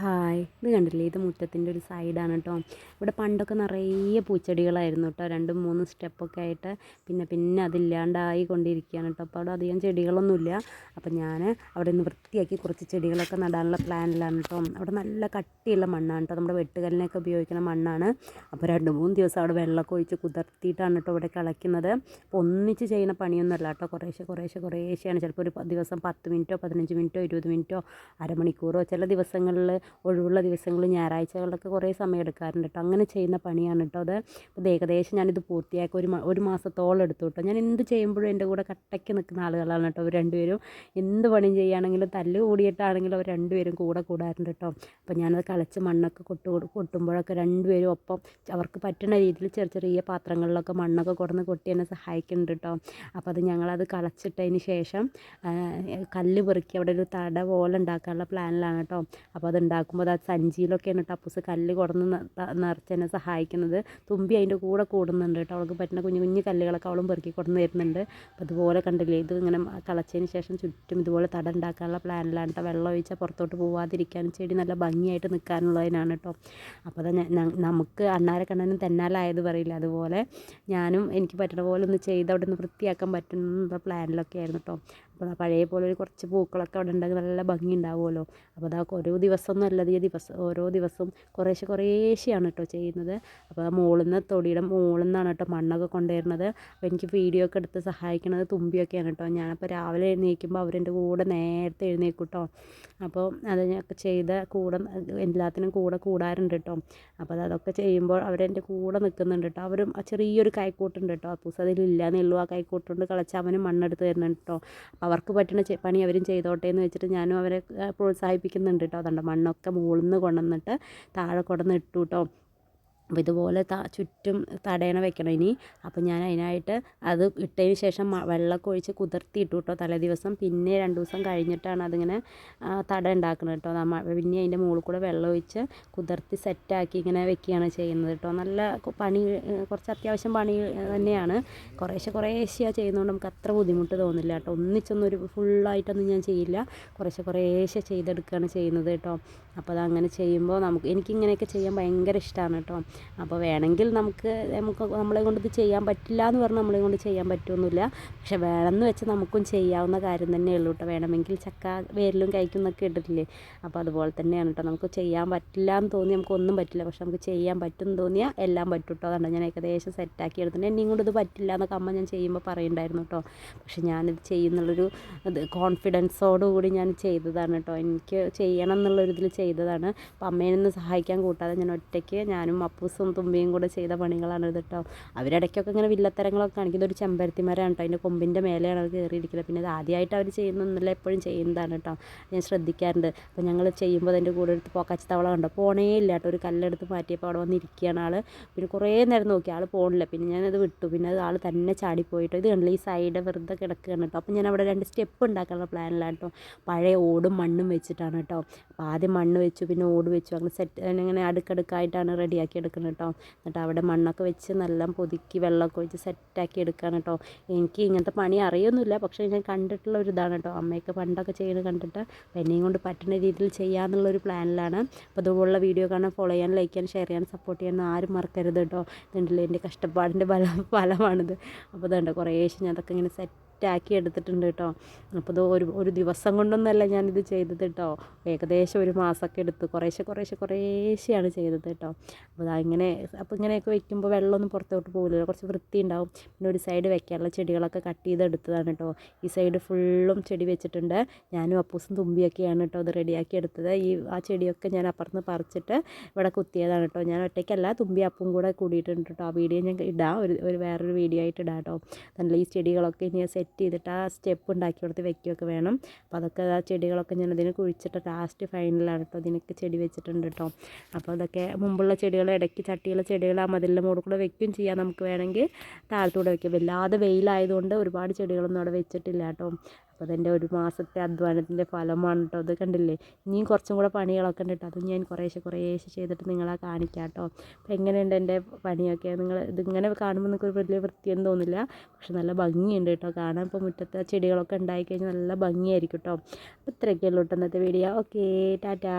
Hi. ഇത് കണ്ടില്ലേ? ഇത് മുറ്റത്തിന്റെ ഒരു സൈഡാണ് കേട്ടോ ഇവിടെ പണ്ടൊക്കെ നിറയെ പൂച്ചെടികളായിരുന്നു കേട്ടോ രണ്ടും മൂന്നും സ്റ്റെപ്പൊക്കെ ആയിട്ട് പിന്നെ പിന്നെ അതില്ലാണ്ടായി കൊണ്ടിരിക്കുകയാണ് കേട്ടോ അപ്പോൾ അവിടെ അധികം ചെടികളൊന്നുമില്ല. അപ്പോൾ ഞാൻ അവിടെ നിന്ന് വൃത്തിയാക്കി കുറച്ച് ചെടികളൊക്കെ നടാനുള്ള പ്ലാനിലാണ് കേട്ടോ അവിടെ നല്ല കട്ടിയുള്ള മണ്ണാണ് കേട്ടോ നമ്മുടെ വെട്ടുകല്ലിനൊക്കെ ഉപയോഗിക്കുന്ന മണ്ണാണ്. അപ്പോൾ രണ്ട് മൂന്ന് ദിവസം അവിടെ വെള്ളമൊക്കെ ഒഴിച്ച് കുതിർത്തിയിട്ടാണ് കേട്ടോ ഇവിടെ കിളയ്ക്കുന്നത്. അപ്പോൾ ഒന്നിച്ച് ചെയ്യുന്ന പണിയൊന്നുമല്ല കേട്ടോ കുറേശ്ശെ കുറേശ്ശെ കുറേശ്ശെയാണ്. ചിലപ്പോൾ ഒരു ദിവസം പത്ത് മിനിറ്റോ പതിനഞ്ച് മിനിറ്റോ ഇരുപത് മിനിറ്റോ അരമണിക്കൂറോ ചില ദിവസങ്ങളിൽ ഒഴിവുള്ള ദിവസങ്ങളിൽ ഞായറാഴ്ചകളിലൊക്കെ കുറേ സമയം എടുക്കാറുണ്ട് കേട്ടോ. അങ്ങനെ ചെയ്യുന്ന പണിയാണ് കേട്ടോ അത്. അപ്പോൾ ഏകദേശം ഞാനിത് പൂർത്തിയാക്കി ഒരു ഒരു മാസത്തോളം എടുത്തു കേട്ടോ. ഞാൻ എന്ത് ചെയ്യുമ്പോഴും എന്റെ കൂടെ കട്ടയ്ക്ക് നിൽക്കുന്ന ആളുകളാണ് കേട്ടോ അവർ രണ്ടുപേരും. എന്ത് പണിയും ചെയ്യുകയാണെങ്കിലും തല്ല് കൂടിയിട്ടാണെങ്കിലും അവർ രണ്ടുപേരും കൂടെ കൂടാറുണ്ട് കേട്ടോ. അപ്പോൾ ഞാനത് കളച്ച് മണ്ണൊക്കെ കൊട്ടു കൊട്ടുമ്പോഴൊക്കെ രണ്ടുപേരും ഒപ്പം അവർക്ക് പറ്റുന്ന രീതിയിൽ ചെറിയ ചെറിയ പാത്രങ്ങളിലൊക്കെ മണ്ണൊക്കെ കൊടുന്ന് കൊട്ടി എന്നെ സഹായിക്കുന്നുണ്ട് കേട്ടോ. അപ്പോൾ അത് ഞങ്ങളത് കളച്ചിട്ടതിന് ശേഷം കല്ല് പെറുക്കി അവിടെ ഒരു തട പോലെ ഉണ്ടാക്കാനുള്ള പ്ലാനിലാണ് കേട്ടോ. അപ്പോൾ അത് ഉണ്ടാക്കുമ്പോൾ അത് സഞ്ചിയിലൊക്കെയാണ് കേട്ടോ അപ്പൂസ് കല്ല് കൊടുന്ന് നിറച്ച് എന്നെ സഹായിക്കുന്നത്. തുമ്പി അതിന്റെ കൂടെ കൂടുന്നുണ്ട് കേട്ടോ അവൾക്ക് പറ്റുന്ന കുഞ്ഞു കുഞ്ഞു കല്ലുകളൊക്കെ അവളും പെറുക്കി കൊടുന്ന് തരുന്നുണ്ട്. അപ്പോൾ അതുപോലെ കണ്ടില്ലേ ഇത് ഇങ്ങനെ കളച്ചതിന് ശേഷം ചുറ്റും ഇതുപോലെ തട ഉണ്ടാക്കാനുള്ള പ്ലാനിലാണ് കേട്ടോ വെള്ളം ഒഴിച്ചാൽ പുറത്തോട്ട് പോവാതിരിക്കാനും ചെടി നല്ല ഭംഗിയായിട്ട് നിൽക്കാനുള്ളതിനാണ് കേട്ടോ അപ്പോൾ അത് നമുക്ക് അണ്ണാരെ കണ്ണനും തെന്നാലായത് പറയില്ല അതുപോലെ ഞാനും എനിക്ക് പറ്റുന്ന പോലെ ഒന്ന് ചെയ്ത് അവിടെ നിന്ന് വൃത്തിയാക്കാൻ പറ്റുന്ന പ്ലാനിലൊക്കെ ആയിരുന്നു കേട്ടോ അപ്പോൾ പഴയ പോലെ കുറച്ച് പൂക്കളൊക്കെ അവിടെ ഉണ്ടെങ്കിൽ നല്ല ഭംഗി ഉണ്ടാവുമല്ലോ അപ്പോൾ അതൊക്കെ ഓരോ ദിവസം നല്ല ദിവസം ഓരോ ദിവസവും കുറേശ്ശെ കുറേശ്ശെയാണ് കേട്ടോ ചെയ്യുന്നത്. അപ്പോൾ ആ മുകളിൽ നിന്ന് തൊടിയുടെ മുകളിൽ നിന്നാണ് കേട്ടോ മണ്ണൊക്കെ കൊണ്ടുവരുന്നത്. അപ്പോൾ എനിക്ക് വീഡിയോ ഒക്കെ എടുത്ത് സഹായിക്കുന്നത് തുമ്പിയൊക്കെയാണ് കേട്ടോ. ഞാനപ്പോൾ രാവിലെ എഴുന്നേൽക്കുമ്പോൾ അവരെന്റെ കൂടെ നേരത്തെ എഴുന്നേൽക്കും കേട്ടോ. അപ്പോൾ അതിനൊക്കെ ചെയ്ത കൂടെ എല്ലാത്തിനും കൂടെ കൂടാറുണ്ട് കേട്ടോ. അപ്പോൾ അതൊക്കെ ചെയ്യുമ്പോൾ അവരെന്റെ കൂടെ നിൽക്കുന്നുണ്ട് കേട്ടോ. അവരും ചെറിയൊരു കൈക്കോട്ടുണ്ട് കേട്ടോ. അപ്പൂസ് അതിലില്ലാന്നുള്ളൂ ആ കൈക്കോട്ടുകൊണ്ട് കളച്ച് അവനും മണ്ണെടുത്ത് തരുന്നുണ്ട് കേട്ടോ. അവർക്ക് പറ്റുന്ന പണി അവരും ചെയ്തോട്ടെ എന്ന് വെച്ചിട്ട് ഞാനും അവരെ പ്രോത്സാഹിപ്പിക്കുന്നുണ്ട് കേട്ടോ അതുകൊണ്ട് മണ്ണൊക്കെ മുകളിൽ നിന്ന് കൊണ്ടുവന്നിട്ട് താഴെ കൊണ്ടുവന്ന് ഇട്ടു കേട്ടോ അപ്പോൾ ഇതുപോലെ ത ചുറ്റും തടയണ വെക്കണം ഇനി. അപ്പോൾ ഞാൻ അതിനായിട്ട് അത് ഇട്ടതിന് ശേഷം വെള്ളമൊക്കെ ഒഴിച്ച് കുതിർത്തി ഇട്ടു കേട്ടോ തലേ ദിവസം. പിന്നെ രണ്ട് ദിവസം കഴിഞ്ഞിട്ടാണ് അതിങ്ങനെ തട ഉണ്ടാക്കുന്നത് കേട്ടോ നമ്മൾ പിന്നെ അതിന്റെ മുകളിൽ കൂടെ വെള്ളം ഒഴിച്ച് കുതിർത്തി സെറ്റാക്കി ഇങ്ങനെ വെക്കുകയാണ് ചെയ്യുന്നത് കേട്ടോ നല്ല പണി കുറച്ച് അത്യാവശ്യം പണി തന്നെയാണ്. കുറേശ്ശെ കുറേശ്ശെയാണ് ചെയ്യുന്നതുകൊണ്ട് നമുക്ക് അത്ര ബുദ്ധിമുട്ട് തോന്നില്ല കേട്ടോ ഒന്നിച്ചൊന്നും ഒരു ഫുള്ളായിട്ടൊന്നും ഞാൻ ചെയ്യില്ല. കുറേശ്ശെ കുറേശ്ശെ ചെയ്തെടുക്കുകയാണ് ചെയ്യുന്നത് കേട്ടോ അപ്പോൾ അത് അങ്ങനെ ചെയ്യുമ്പോൾ നമുക്ക് എനിക്കിങ്ങനെയൊക്കെ ചെയ്യാൻ ഭയങ്കര ഇഷ്ടമാണ് കേട്ടോ അപ്പോൾ വേണമെങ്കിൽ നമുക്ക് നമുക്ക് നമ്മളെ കൊണ്ട് ഇത് ചെയ്യാൻ പറ്റില്ല എന്ന് പറഞ്ഞാൽ നമ്മളെ കൊണ്ട് ചെയ്യാൻ പറ്റുമൊന്നുമില്ല പക്ഷെ വേണമെന്ന് വെച്ച് നമുക്കും ചെയ്യാവുന്ന കാര്യം തന്നെ ഉള്ളൂ കേട്ടോ. വേണമെങ്കിൽ ചക്ക വേരിലും കഴിക്കും എന്നൊക്കെ ഇട്ടിട്ടില്ലേ? അപ്പോൾ അതുപോലെ തന്നെയാണ് കേട്ടോ. നമുക്ക് ചെയ്യാൻ പറ്റില്ല എന്ന് തോന്നി നമുക്ക് ഒന്നും പറ്റില്ല. പക്ഷെ നമുക്ക് ചെയ്യാൻ പറ്റും തോന്നിയാൽ എല്ലാം പറ്റും കേട്ടോ. അതുകൊണ്ട് ഞാൻ ഏകദേശം സെറ്റാക്കി എടുത്തിട്ട് എന്നെയും കൊണ്ട് ഇത് പറ്റില്ല എന്നൊക്കെ അമ്മ ഞാൻ ചെയ്യുമ്പോൾ പറയുണ്ടായിരുന്നു കേട്ടോ. പക്ഷെ ഞാനിത് ചെയ്യുന്നുള്ളൊരു ഇത് കോൺഫിഡൻസോടുകൂടി ഞാൻ ചെയ്തതാണ് കേട്ടോ. എനിക്ക് ചെയ്യണം എന്നുള്ളൊരിതിൽ ചെയ്തതാണ്. അപ്പം അമ്മേനൊന്ന് സഹായിക്കാൻ കൂട്ടാതെ ഞാൻ ഒറ്റയ്ക്ക് ഞാനും അപ്പു അപ്പൂസും തുമ്പിയും കൂടെ ചെയ്ത പണികളാണ് ഇത് കേട്ടോ അവരിടയ്ക്കൊക്കെ ഇങ്ങനെ വില്ലത്തരങ്ങളൊക്കെ കാണിക്കുന്നത് ഒരു ചെമ്പരത്തി മരമാണ് കേട്ടോ അതിന്റെ കൊമ്പിന്റെ മേലെയാണ് അത് കയറിയിരിക്കുന്നത്. പിന്നെ അത് ആദ്യമായിട്ട് അവർ ചെയ്യുന്നൊന്നുമില്ല എപ്പോഴും ചെയ്യുന്നതാണ് കേട്ടോ ഞാൻ ശ്രദ്ധിക്കാറുണ്ട്. അപ്പോൾ ഞങ്ങൾ ചെയ്യുമ്പോൾ അതിന്റെ കൂടെ എടുത്ത് പോക്കാച്ചി തവള കണ്ടോ? പോണേ ഇല്ല കേട്ടോ ഒരു കല്ലെടുത്ത് മാറ്റിയപ്പോൾ അവിടെ വന്നിരിക്കുകയാണ് ആൾ പിന്നെ കുറേ നേരം നോക്കി. ആൾ പോണില്ല. പിന്നെ ഞാനത് വിട്ടു. പിന്നെ അത് ആൾ തന്നെ ചാടിപ്പോയിട്ടോ ഇത് കണ്ടില്ല? ഈ സൈഡ് വെറുതെ കിടക്കുകയാണ് കേട്ടോ അപ്പോൾ ഞാൻ അവിടെ രണ്ട് സ്റ്റെപ്പ് ഉണ്ടാക്കാനുള്ള പ്ലാനിലാണ് കേട്ടോ പഴയ ഓടും മണ്ണും വെച്ചിട്ടാണ് കേട്ടോ അപ്പോൾ ആദ്യം മണ്ണ് വെച്ചു. പിന്നെ ഓട് വെച്ചു. അങ്ങനെ സെറ്റ് അങ്ങനെ അടുക്കടുക്കായിട്ടാണ് റെഡിയാക്കി എടുക്കുന്നത്. കേട്ടോ എന്നിട്ട് അവിടെ മണ്ണൊക്കെ വെച്ച് നല്ല പൊതുക്കി വെള്ളമൊക്കെ ഒഴിച്ച് സെറ്റാക്കി എടുക്കുകയാണ് കേട്ടോ എനിക്ക് ഇങ്ങനത്തെ പണി അറിയൊന്നുമില്ല. പക്ഷേ ഞാൻ കണ്ടിട്ടുള്ള ഒരു ഇതാണ് കേട്ടോ അമ്മയൊക്കെ പണ്ടൊക്കെ ചെയ്യുന്നത് കണ്ടിട്ട് എന്നെയും കൊണ്ട് പറ്റുന്ന രീതിയിൽ ചെയ്യാമെന്നുള്ളൊരു പ്ലാനിലാണ്. അപ്പോൾ അതുപോലുള്ള വീഡിയോ കാണാൻ ഫോളോ ചെയ്യാൻ ലൈക്ക് ചെയ്യാൻ ഷെയർ ചെയ്യാൻ സപ്പോർട്ട് ചെയ്യാൻ ആരും മറക്കരുത് കേട്ടോ ഇതുണ്ടല്ലോ എന്റെ കഷ്ടപ്പാടിന്റെ ഫലം ഫലമാണിത്. അപ്പോൾ ഇതുണ്ട് കുറേശ്ശെ ഞാൻ അതൊക്കെ ഇങ്ങനെ സെറ്റ് സെറ്റാക്കി എടുത്തിട്ടുണ്ട് കേട്ടോ അപ്പോൾ ഇത് ഒരു ഒരു ദിവസം കൊണ്ടൊന്നല്ല ഞാനിത് ചെയ്തത് കേട്ടോ ഏകദേശം ഒരു മാസമൊക്കെ എടുത്ത്. കുറേശ്ശെ കുറേശ്ശെ കുറേശ്ശെയാണ് ചെയ്തത് കേട്ടോ അപ്പോൾ ഇങ്ങനെ അപ്പോൾ ഇങ്ങനെയൊക്കെ വെക്കുമ്പോൾ വെള്ളമൊന്നും പുറത്തോട്ട് പോകില്ല കുറച്ച് വൃത്തി ഉണ്ടാവും. പിന്നെ ഒരു സൈഡ് വെക്കാനുള്ള ചെടികളൊക്കെ കട്ട് ചെയ്തെടുത്തതാണ് കേട്ടോ ഈ സൈഡ് ഫുള്ളും ചെടി വെച്ചിട്ടുണ്ട്. ഞാനും അപ്പൂസും തുമ്പിയൊക്കെയാണ് കേട്ടോ അത് റെഡിയാക്കി എടുത്തത്. ഈ ആ ചെടിയൊക്കെ ഞാൻ അപ്പുറത്ത് പറിച്ചിട്ട് ഇവിടെ കുത്തിയതാണ് കേട്ടോ ഞാൻ ഒറ്റയ്ക്കല്ല തുമ്പി അപ്പും കൂടെ കൂടിയിട്ടുണ്ട് കേട്ടോ ആ വീഡിയോ ഞാൻ ഇടാം. ഒരു ഒരു വേറൊരു വീഡിയോ ആയിട്ട് ഇടാം കേട്ടോ നല്ല ഈ ചെടികളൊക്കെ ഇനി സെറ്റ് സെറ്റ് ചെയ്തിട്ട് ആ സ്റ്റെപ്പ് ഉണ്ടാക്കി കൊടുത്ത് വെക്കുകയൊക്കെ വേണം. അപ്പോൾ അതൊക്കെ ആ ചെടികളൊക്കെ ഞാൻ അതിന് കുഴിച്ചിട്ട് ലാസ്റ്റ് ഫൈനലാണ് കേട്ടോ അതിനൊക്കെ ചെടി വെച്ചിട്ടുണ്ട് കേട്ടോ അപ്പോൾ അതൊക്കെ മുമ്പുള്ള ചെടികൾ ഇടയ്ക്ക് ചട്ടിയുള്ള ചെടികൾ ആ മതിലിന്റെ മുകളിൽ കൂടെ വെക്കുകയും ചെയ്യാം നമുക്ക് വേണമെങ്കിൽ. താഴത്തൂടെ വെക്കാം. വല്ലാതെ വെയിലായതുകൊണ്ട് ഒരുപാട് ചെടികളൊന്നും അവിടെ വെച്ചിട്ടില്ല കേട്ടോ അപ്പോൾ അതെന്റെ ഒരു മാസത്തെ അധ്വാനത്തിന്റെ ഫലമാണ് കേട്ടോ അത് കണ്ടില്ലേ? ഇനിയും കുറച്ചും കൂടെ പണികളൊക്കെ ഉണ്ട് കേട്ടോ അത് ഞാൻ കുറേശ്ശെ കുറേശ്ശെ ചെയ്തിട്ട് നിങ്ങളെ കാണിക്കാം കേട്ടോ അപ്പോൾ എങ്ങനെയുണ്ട് എന്റെ പണിയൊക്കെ? നിങ്ങൾ ഇതിങ്ങനെ കാണുമ്പോൾ നിങ്ങൾക്ക് ഒരു വലിയ വൃത്തിയൊന്നും തോന്നില്ല. പക്ഷെ നല്ല ഭംഗിയുണ്ട് കേട്ടോ കാണാൻ. ഇപ്പോൾ മുറ്റത്തെ ചെടികളൊക്കെ ഉണ്ടായിക്കഴിഞ്ഞാൽ നല്ല ഭംഗിയായിരിക്കും കേട്ടോ അപ്പോൾ ഇത്രയൊക്കെയുള്ളൂ കേട്ടോ ഇന്നത്തെ വീഡിയോ. ഓക്കേ ടാറ്റാ.